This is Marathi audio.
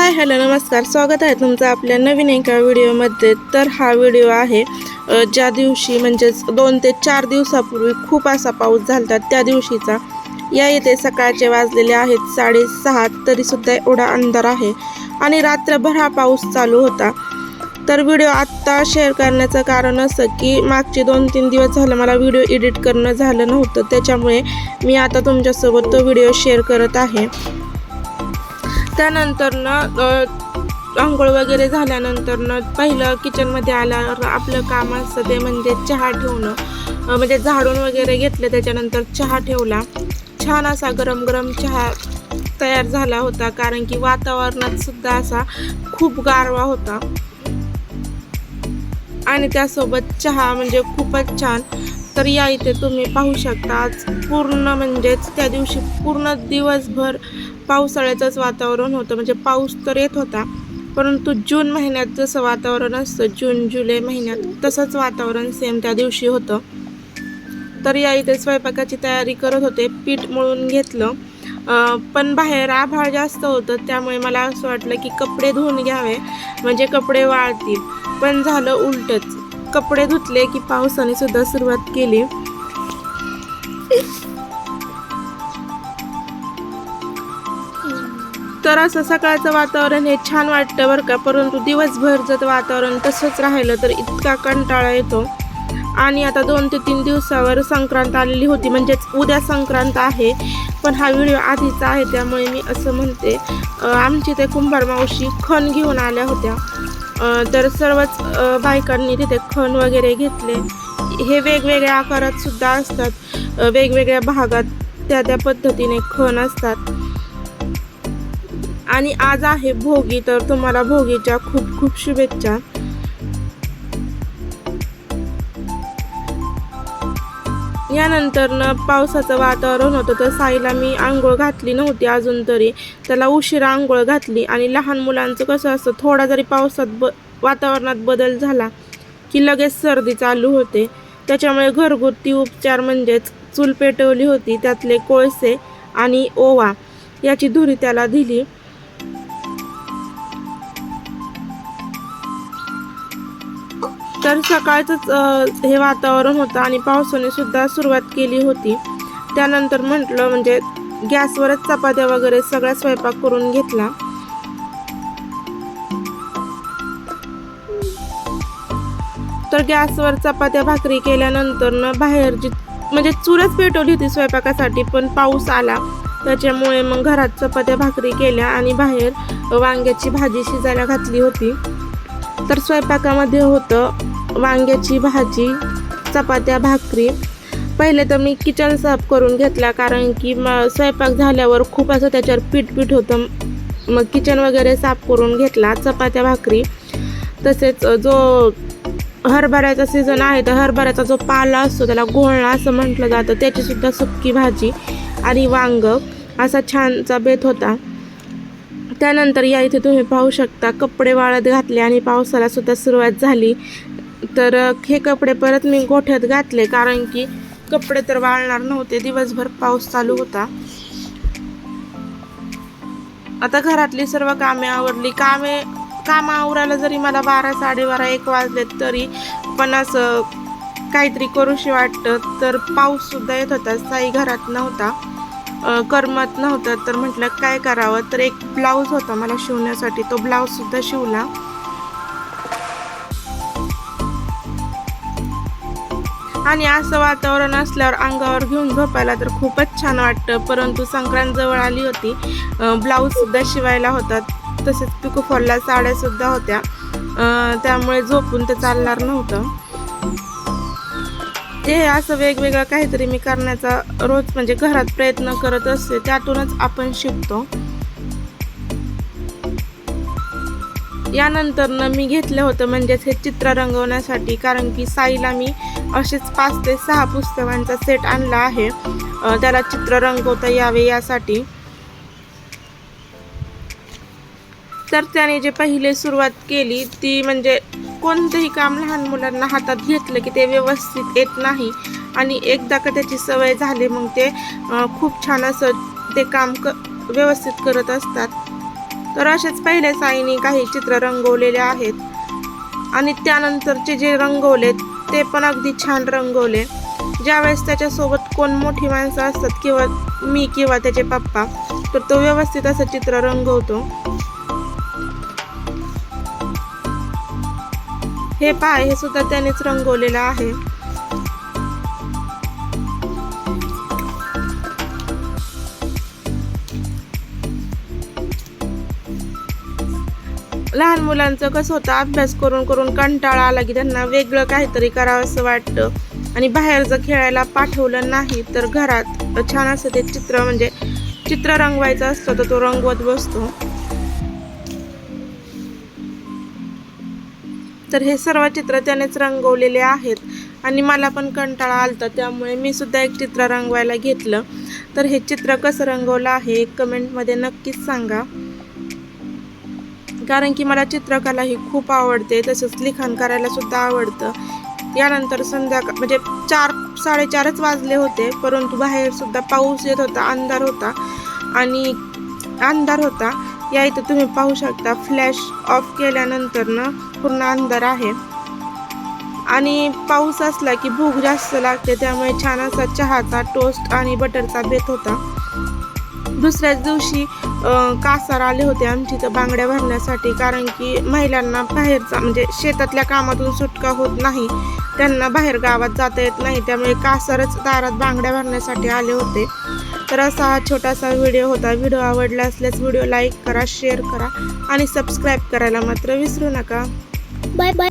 हाय हॅलो नमस्कार. स्वागत आहे तुमचं आपल्या नवीन एका व्हिडिओमध्ये. तर हा व्हिडिओ आहे ज्या दिवशी म्हणजेच दोन ते चार दिवसापूर्वी खूप असा पाऊस झाला त्या दिवशीचा. या येथे सकाळचे वाजलेले आहेत साडेसहा तरीसुद्धा एवढा अंधार आहे आणि रात्रभर हा पाऊस चालू होता. तर व्हिडिओ आत्ता शेअर करण्याचं कारण असं की मागचे दोन तीन दिवस झालं मला व्हिडिओ एडिट करणं झालं नव्हतं. त्याच्यामुळे मी आता तुमच्यासोबत तो व्हिडिओ शेअर करत आहे. त्यानंतर ना आंघोळ वगैरे झाल्यानंतर ना पहिलं किचनमध्ये आल्यावर आपलं काम असतं ते म्हणजे चहा ठेवणं. म्हणजे झाडून वगैरे घेतलं त्याच्यानंतर चहा ठेवला. छान असा गरम गरम चहा तयार झाला होता कारण की वातावरणात सुद्धा असा खूप गारवा होता. आणि त्यासोबत चहा म्हणजे खूपच छान. तर या इथे तुम्ही पाहू शकता आज पूर्ण म्हणजेच त्या दिवशी पूर्ण दिवसभर पावसाळ्याचंच वातावरण होतं. म्हणजे पाऊस तर येत होता परंतु जून महिन्यात जसं वातावरण असतं जून जुलै महिन्यात तसंच वातावरण सेम त्या दिवशी होतं. तर या इथे स्वयंपाकाची तयारी करत होते पीठ मळून घेतलं. पण बाहेर आभाळ जास्त होतं त्यामुळे मला असं वाटलं की कपडे धुवून घ्यावे म्हणजे कपडे वाळतील. पण झालं उलटच. कपडे धुतले की पावसाने सुद्धा सुरुवात केली. तर असं सकाळचं वातावरण हे छान वाटतं बरं का. परंतु दिवसभर जर वातावरण तसंच राहिलं तर इतका कंटाळा येतो. आणि आता दोन ते तीन दिवसावर संक्रांत आलेली होती म्हणजेच उद्या संक्रांत आहे. पण हा व्हिडिओ आधीचा आहे त्यामुळे मी असं म्हणते आमची ते कुंभार मावशी खण घेऊन आल्या होत्या. तर सर्वच बायकांनी तिथे खण वगैरे घेतले. हे वेगवेगळ्या आकारात सुद्धा असतात. वेगवेगळ्या भागात त्या त्या पद्धतीने खण असतात. आणि आज आहे भोगी तर तुम्हाला भोगीच्या खूप खूप शुभेच्छा. यानंतर पावसाचं वातावरण होतं. तर साईला मी आंघोळ घातली नव्हती अजून तरी. त्याला उशिरा आंघोळ घातली आणि लहान मुलांचं कसं असतं थोडा जरी पावसात ब वातावरणात बदल झाला की लगेच सर्दी चालू होते. त्याच्यामुळे घरगुती उपचार म्हणजेच चूल पेटवली होती. त्यातले कोळसे आणि ओवा याची धुरी त्याला दिली. तर सकाळचंच हे वातावरण होतं आणि पावसाने सुद्धा सुरुवात केली होती. त्यानंतर म्हटलं म्हणजे गॅसवरच चपात्या वगैरे सगळा स्वयंपाक करून घेतला. तर गॅसवर चपात्या भाकरी केल्यानंतर ना बाहेर जी म्हणजे चूलच पेटवली होती स्वयंपाकासाठी पण पाऊस आला. त्याच्यामुळे मग घरात चपात्या भाकरी केल्या आणि बाहेर वांग्याची भाजी शिजायला घातली होती. तर स्वयंपाकामध्ये होतं वांग्याची भाजी चपात्या भाकरी. पहिले तर मी किचन साफ करून घेतला कारण की मग स्वयंपाक झाल्यावर खूप असं त्याच्यावर पीठ पीठ होतं. मग किचन वगैरे साफ करून घेतला चपात्या भाकरी. तसेच जो हरभऱ्याचा सीझन आहे तर हरभऱ्याचा जो पाला असतो त्याला गोळणा असं म्हटलं जातं. त्याचीसुद्धा सुक्की भाजी आणि वांग असा छानचा बेत होता. त्यानंतर या इथे तुम्ही पाहू शकता कपडे वाळत घातले आणि पावसाला सुद्धा सुरुवात झाली. तर हे कपडे परत मी गोठ्यात घातले कारण की कपडे तर वाळणार नव्हते दिवसभर पाऊस चालू होता. आता घरातली सर्व कामे आवरली. कामे काम आवरायला जरी मला बारा साडेबारा एक वाजले तरी पण असं काहीतरी करूशी वाटतं. तर पाऊस सुद्धा येत होता साई घरात नव्हता. करमत नव्हतं तर म्हटलं काय करावं? तर एक ब्लाऊज होता मला शिवण्यासाठी तो ब्लाऊज सुद्धा शिवला. आणि असं वातावरण असल्यावर अंगावर घेऊन झोपायला तर खूपच छान वाटतं परंतु संक्रांत जवळ आली होती. ब्लाऊज सुद्धा शिवायला होता तसेच पिको फॉलला साड्या सुद्धा होत्या. त्यामुळे झोपून तर चालणार नव्हतं. ते असं वेगवेगळं काहीतरी मी करण्याचा रोज म्हणजे घरात प्रयत्न करत असते त्यातूनच आपण शिकतो. यानंतर मी घेतलं होतं म्हणजेच हे चित्र रंगवण्यासाठी कारण की साईला मी असेच पाच ते सहा पुस्तकांचा सेट आणला आहे. त्याला चित्र रंगवता यावे यासाठी. तर त्याने जे पहिले सुरुवात केली ती म्हणजे कोणतंही काम लहान मुलांना हातात घेतलं की ते व्यवस्थित येत नाही आणि एकदा का त्याची सवय झाली मग ते खूप छान असं ते काम क व्यवस्थित करत असतात. तर असेच पहिले साईने काही चित्र रंगवलेले आहेत आणि त्यानंतरचे जे रंगवले ते पण अगदी छान रंगवले. ज्यावेळेस त्याच्यासोबत कोण मोठी माणसं असतात किंवा मी किंवा त्याचे पप्पा तर तो व्यवस्थित असं चित्र रंगवतो. हे पाय हे सुद्धा त्यानेच रंगवलेलं आहे. लहान मुलांचं कसं होतं अभ्यास करून करून कंटाळा आला की त्यांना वेगळं काहीतरी करावं असं वाटतं. आणि बाहेर जर खेळायला पाठवलं नाही तर घरात छान असं ते चित्र म्हणजे चित्र रंगवायचं असतं तर तो रंगवत बसतो. तर हे सर्व चित्र त्यानेच रंगवलेले आहेत. आणि मला पण कंटाळा आलता त्यामुळे मी सुद्धा एक चित्र रंगवायला घेतलं. तर हे चित्र कसं रंगवलं आहे एक कमेंटमध्ये नक्कीच सांगा. कारण की मला चित्रकला ही खूप आवडते तसंच लिखाण करायला सुद्धा आवडतं. यानंतर संध्याकाळ म्हणजे चार साडेचारच वाजले होते परंतु बाहेर सुद्धा पाऊस येत होता अंधार होता. आणि अंधार होता. या इथं तुम्ही पाहू शकता फ्लॅश ऑफ केल्यानंतर ना पूर्ण अंधार आहे. आणि पाऊस असला की भूक जास्त लागते त्यामुळे छान असा चहाचा टोस्ट आणि बटरचा बेत होता. दुसऱ्याच दिवशी कासार आले होते आमची तर बांगड्या भरण्यासाठी कारण की महिलांना बाहेरचा म्हणजे शेतातल्या कामातून सुटका होत नाही. त्यांना बाहेर गावात जाता येत नाही त्यामुळे कासारच दारात बांगड्या भरण्यासाठी आले होते. तर असा हा छोटासा व्हिडिओ होता. व्हिडिओ आवडला असल्यास व्हिडिओ लाईक करा शेअर करा आणि सबस्क्राईब करायला मात्र विसरू नका. Bye bye